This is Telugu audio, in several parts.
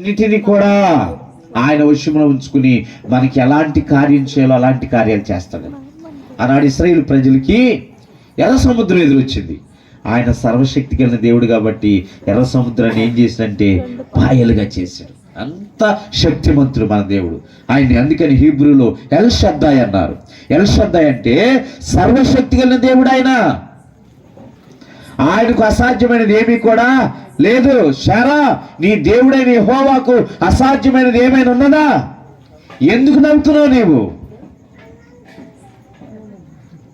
అన్నిటిని కూడా ఆయన వశంలో ఉంచుకుని మనకి ఎలాంటి కార్యం చేయాలో అలాంటి కార్యాలు చేస్తాడు ఆనాడు ఇస్రాయేల్ ప్రజలకి ఎర్ర సముద్రం ఎదురొచ్చింది. ఆయన సర్వశక్తి కలిగిన దేవుడు కాబట్టి ఎర్ర సముద్రాన్ని ఏం చేసినంటే పాయలుగా చేశాడు. అంత శక్తిమంతుడు మన దేవుడు. ఆయన్ని అందుకని హీబ్రూలో ఎల్ షద్దాయ్ అన్నారు. ఎల్ షద్దాయ్ అంటే సర్వశక్తి కలిగిన దేవుడు ఆయన. ఆయనకు అసాధ్యమైనది ఏమీ కూడా లేదు. శారా నీ దేవుడైన హోవాకు అసాధ్యమైనది ఏమైనా ఉన్నదా? ఎందుకు నవ్వుతున్నావు నీవు?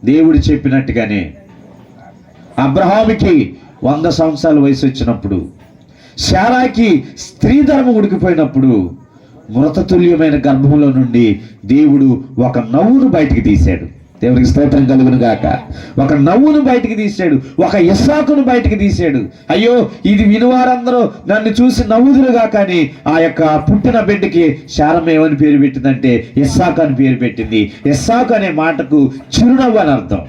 దేవుడు చెప్పినట్టుగానే అబ్రహాముకి వంద సంవత్సరాల వయసు వచ్చినప్పుడు శారాకి స్త్రీ ధర్మం ఉడికిపోయినప్పుడు మృతతుల్యమైన గర్భంలో నుండి దేవుడు ఒక నవ్వును బయటికి తీశాడు. దేవునికి స్తోత్రం కలుగును గాక. ఒక నవ్వును బయటికి తీశాడు. ఒక ఇస్సాకును బయటికి తీశాడు. అయ్యో ఇది వినువారందరూ నన్ను చూసి నవ్వుదురుగా కానీ ఆ యొక్క పుట్టిన బిడ్డకి శారం ఏమని పేరు పెట్టిందంటే ఇస్సాకు అని పేరు పెట్టింది. ఇస్సాకు అనే మాటకు చిరునవ్వు అని అర్థం.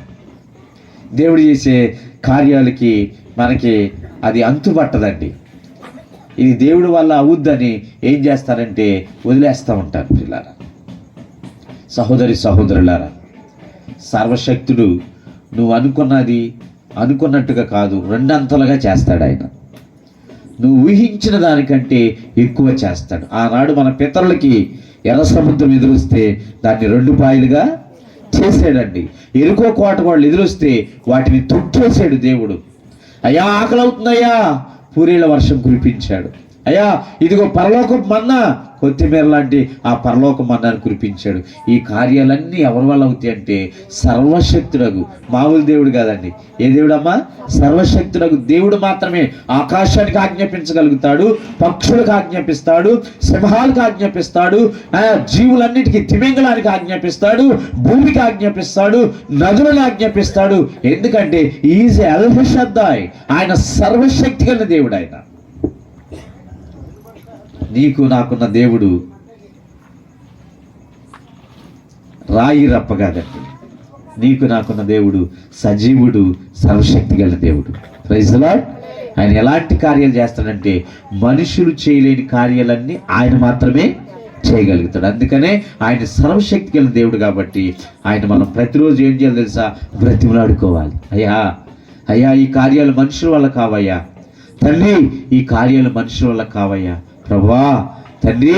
దేవుడు చేసే కార్యాలకి మనకి అది అంతుపట్టదండి. ఇది దేవుడి వల్ల అవుద్దని ఏం చేస్తారంటే వదిలేస్తూ ఉంటారు పిల్లల. సహోదరి సహోదరులారా సర్వశక్తుడు. నువ్వు అనుకున్నది అనుకున్నట్టుగా కాదు రెండంతలుగా చేస్తాడు ఆయన. నువ్వు ఊహించిన దానికంటే ఎక్కువ చేస్తాడు. ఆనాడు మన పితరులకి ఎర్ర సముద్రం ఎదురొస్తే దాన్ని రెండు పాయలుగా చేసాడండి. ఎరుకో కోట వాళ్ళు ఎదురొస్తే వాటిని తొక్కేశాడు దేవుడు. అయ్యా ఆకలి అవుతుందయ్యా పూరీల వర్షం కురిపించాడు. అయ్యా ఇదిగో పరలోకం మన్నా కొత్తిమీర లాంటి ఆ పరలోక మన్నాను కురిపించాడు. ఈ కార్యాలన్నీ ఎవరి వల్ల అవుతాయి అంటే సర్వశక్తుడగు మామూలు దేవుడు కాదండి. ఏ దేవుడమ్మా? సర్వశక్తుడగు దేవుడు మాత్రమే ఆకాశానికి ఆజ్ఞాపించగలుగుతాడు పక్షులకు ఆజ్ఞాపిస్తాడు సింహాలకు ఆజ్ఞాపిస్తాడు జీవులన్నిటికీ తిమింగళానికి ఆజ్ఞాపిస్తాడు భూమికి ఆజ్ఞాపిస్తాడు నదులను ఆజ్ఞాపిస్తాడు. ఎందుకంటే ఈజ్ అల్హషద్దాయ్ ఆయన సర్వశక్తి కలిగిన దేవుడు ఆయన. నీకు నాకున్న దేవుడు రాయి రప్పగాదండి నీకు నాకున్న దేవుడు సజీవుడు సర్వశక్తి గల దేవుడు. ప్రైజ్ ఆయన ఎలాంటి కార్యాలు చేస్తాడంటే మనుషులు చేయలేని కార్యాలన్నీ ఆయన మాత్రమే చేయగలుగుతాడు. అందుకనే ఆయన సర్వశక్తి గల దేవుడు కాబట్టి ఆయన మనం ప్రతిరోజు ఏం చేయాలి తెలుసా? బ్రతిమలాడుకోవాలి. అయ్యా అయ్యా ఈ కార్యాలు మనుషుల వల్ల కావయ్యా. తల్లి ఈ కార్యాలు మనుషుల వల్ల కావయ్యా. ప్రభా తండ్రి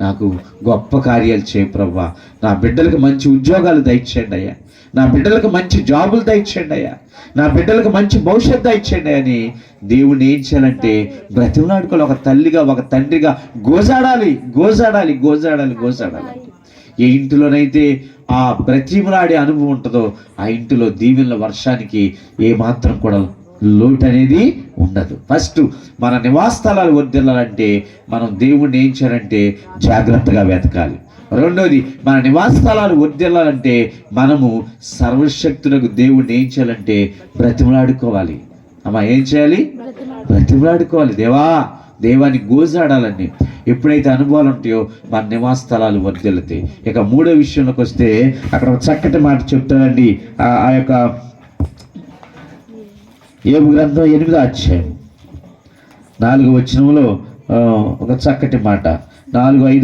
నాకు గొప్ప కార్యాలు చేయ ప్రభా నా బిడ్డలకు మంచి ఉద్యోగాలు దయచేయండి అయ్యా. నా బిడ్డలకు మంచి జాబులు దయచేయండి అయ్యా. నా బిడ్డలకు మంచి భవిష్యత్తు దయచేయండి అని దేవుణ్ణి ఏం చేయాలంటే బ్రతిమలాడుకోవాలి ఒక తల్లిగా ఒక తండ్రిగా గోజాడాలి గోజాడాలి గోజాడాలి గోజాడాలి. ఏ ఇంటిలోనైతే ఆ బ్రతిమలాడే అనుభవం ఉంటుందో ఆ ఇంటిలో దీవెనల వర్షానికి ఏమాత్రం కూడా లోటు అనేది ఉండదు. ఫస్ట్ మన నివాస స్థలాలు వర్దిల్లాలంటే మనం దేవుణ్ణి ఏం చేయాలంటే జాగ్రత్తగా వెతకాలి. రెండోది మన నివాస స్థలాలు వర్దిల్లాలంటే మనము సర్వశక్తులకు దేవుణ్ణి ఏం చేయాలంటే బ్రతిమలాడుకోవాలి. అమ్మ ఏం చేయాలి? బ్రతిమలాడుకోవాలి. దేవా దేవాన్ని గోజాడాలని ఎప్పుడైతే అనుభవాలు ఉంటాయో మన నివాస స్థలాలు వర్దిల్లుతాయి ఇక మూడో విషయంలోకి వస్తే అక్కడ చక్కటి మాట చెప్తానండి ఆ యొక్క ఏం గ్రంథం ఎనిమిదో అధ్యాయం. నాలుగు వచ్చినంలో ఒక చక్కటి మాట. నాలుగు ఐదు